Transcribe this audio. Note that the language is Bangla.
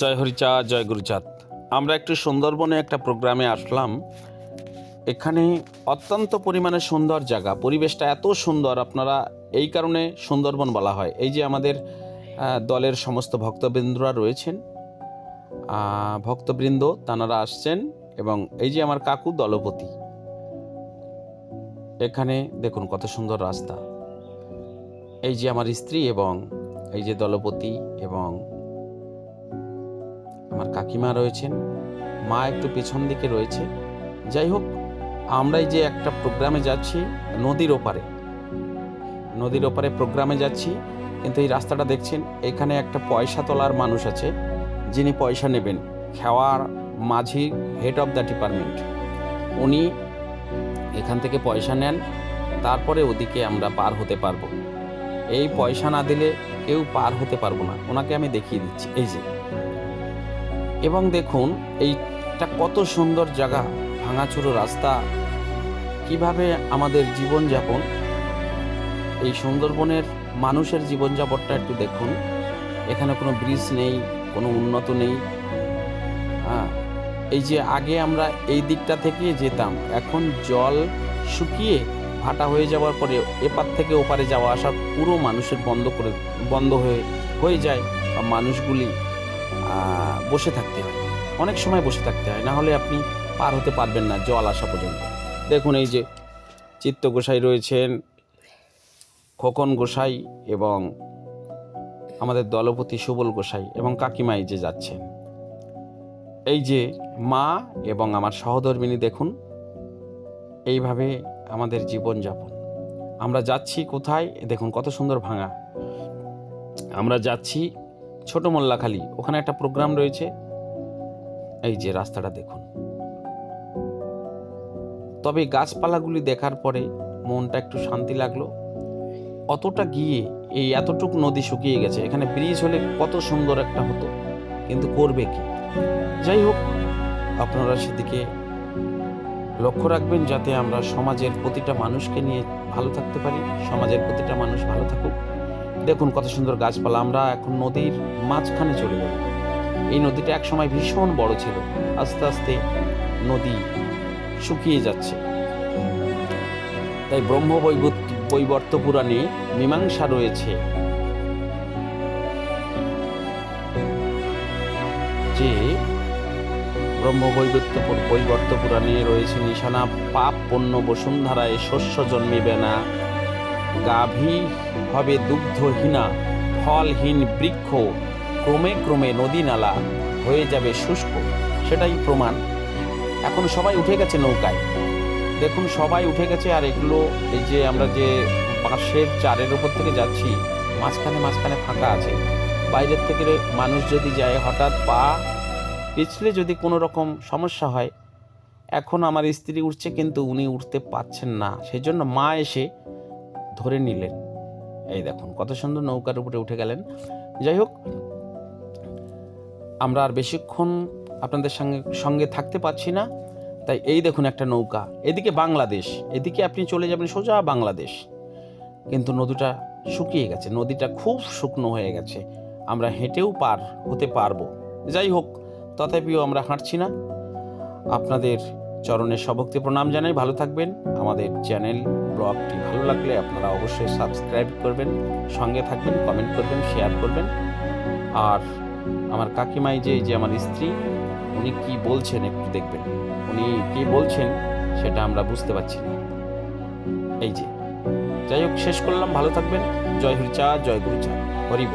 জয় হরিচাঁদ জয় গুরুচাঁদ আমরা একটু সুন্দরবনে একটা প্রোগ্রামে আসলাম। এখানে অত্যন্ত পরিমাণে সুন্দর জায়গা। পরিবেশটা এত সুন্দর, আপনারা এই কারণে সুন্দরবন বলা হয়। এই যে আমাদের দলের সমস্ত ভক্তবৃন্দরা রয়েছেন ভক্তবৃন্দ তানারা আসছেন এবং এই যে আমার কাকু দলপতি, এখানে দেখুন কত সুন্দর রাস্তা। এই যে আমার স্ত্রী এবং এই যে দলপতি এবং আমার কাকিমা রয়েছেন, মা একটু পেছন দিকে রয়েছে। যাই হোক আমরা এই যে একটা প্রোগ্রামে যাচ্ছি নদীর ওপারে। নদীর ওপারে প্রোগ্রামে যাচ্ছি, কিন্তু এই রাস্তাটা দেখছেন, এখানে একটা পয়সা তোলার মানুষ আছে, যিনি পয়সা নেবেন, খেওয়ার মাঝি হেড অফ দ্য ডিপার্টমেন্ট উনি এখান থেকে পয়সা নেন, তারপরে ওদিকে আমরা পার হতে পারব। এই পয়সা না দিলে কেউ পার হতে পারব না। ওনাকে আমি দেখিয়ে দিচ্ছি। এই যে এবং দেখুন এইটা কত সুন্দর জায়গা, ভাঙাচুরো রাস্তা। কীভাবে আমাদের জীবনযাপন, এই সুন্দরবনের মানুষের জীবনযাপনটা একটু দেখুন। এখানে কোনো ব্রিজ নেই, কোনো উন্নত নেই। হ্যাঁ এই যে আগে আমরা এই দিকটা থেকে যেতাম, এখন জল শুকিয়ে ভাটা হয়ে যাওয়ার পরে এপার থেকে ওপারে যাওয়া আসা পুরো মানুষের বন্ধ করে, বন্ধ হয়ে হয়ে যায়। বা মানুষগুলি বসে থাকতে হয়। অনেক সময় বসে থাকতে হয়। না হলে আপনি পার হতে পারবেন না জল আসা পর্যন্ত। দেখুন এই যে চিত্ত গোসাই রয়েছেন, খোকন গোসাই এবং আমাদের দলপতি সুবল গোসাই এবং কাকিমাই যে যাচ্ছেন। এই যে মা এবং আমার সহধর্মিনী দেখুন, এইভাবে আমাদের জীবনযাপন। আমরা যাচ্ছি কোথায়? দেখুন কত সুন্দর ভাঙা। আমরা যাচ্ছি ছোট মোল্লাখালি, ওখানে একটা প্রোগ্রাম রয়েছে। এই যে রাস্তাটা দেখুন। তবে গাছপালাগুলি দেখার পরে মনটা একটু শান্তি লাগল। অতটা গিয়ে এই এতটুকু নদী শুকিয়ে গেছে। এখানে ব্রিজ হলে কত সুন্দর একটা হতো, কিন্তু করবে কি? যাই হোক, আপনারা সেদিকে লক্ষ্য রাখবেন যাতে আমরা সমাজের প্রতিটা মানুষকে নিয়ে ভালো থাকতে পারি, সমাজের প্রতিটা মানুষ ভালো থাকুক। দেখুন কত সুন্দর গাছপালা, আমরা এখন নদীর মাঝখানে চলে যাব। এই নদীটা একসময় ভীষণ বড় ছিল, আস্তে আস্তে নদী শুকিয়ে যাচ্ছে। তাই ব্রহ্ম বৈবর্ত পুরাণে মীমাংসা রয়েছে। যে ব্রহ্ম বৈবর্ত পুরাণে রয়েছে, নিশানা পাপ পণ্য বসুন্ধরায় শস্য জন্মিবে না। গাভী হবে দুগ্ধহীনা, ফলহীন বৃক্ষ, ক্রমে ক্রমে নদী নালা হয়ে যাবে শুষ্ক, সেটাই প্রমাণ। এখন সবাই উঠে গেছে নৌকায়। দেখুন, সবাই উঠে গেছে আর এগুলো, এই যে আমরা যে বাঁশের চারের উপর থেকে যাচ্ছি, মাঝখানে মাঝখানে ফাঁকা আছে। বাইরের থেকে মানুষ যদি যায়, হঠাৎ পা পিছলে যদি কোনো রকম সমস্যা হয়, এখন আমার স্ত্রী উঠছে কিন্তু উনি উঠতে পাচ্ছেন না। সেই জন্য মা এসে ধরে নিলেন। এই দেখুন, কত সুন্দর নৌকার উপরে উঠে গেলেন। যাই হোক, আমরা আর বেশিক্ষণ আপনাদের সঙ্গে সঙ্গে থাকতে পারছি না। তাই এই দেখুন একটা নৌকা। এদিকে বাংলাদেশ, এদিকে আপনি চলে যাবেন সোজা বাংলাদেশ। কিন্তু নদীটা শুকিয়ে গেছে, নদীটা খুব শুকনো হয়ে গেছে। আমরা হেঁটেও পার হতে পারব। যাই হোক, তথাপিও আমরা হাঁটছি না। আপনাদের চরণে সভক্তি প্রণাম জানাই। ভালো থাকবেন। আমাদের চ্যানেল, ব্লগটি ভালো লাগলে আপনারা অবশ্যই সাবস্ক্রাইব করবেন, সঙ্গে থাকবেন, কমেন্ট করবেন, শেয়ার করবেন। আর আমার কাকিমাই যে যে আমার স্ত্রী, উনি কি বলছেন একটু দেখবেন। উনি কি বলছেন সেটা আমরা বুঝতে পারছি না। এই যে, যাই হোক, শেষ করলাম। ভালো থাকবেন। জয় হরিচা জয় গুরুচা হরিব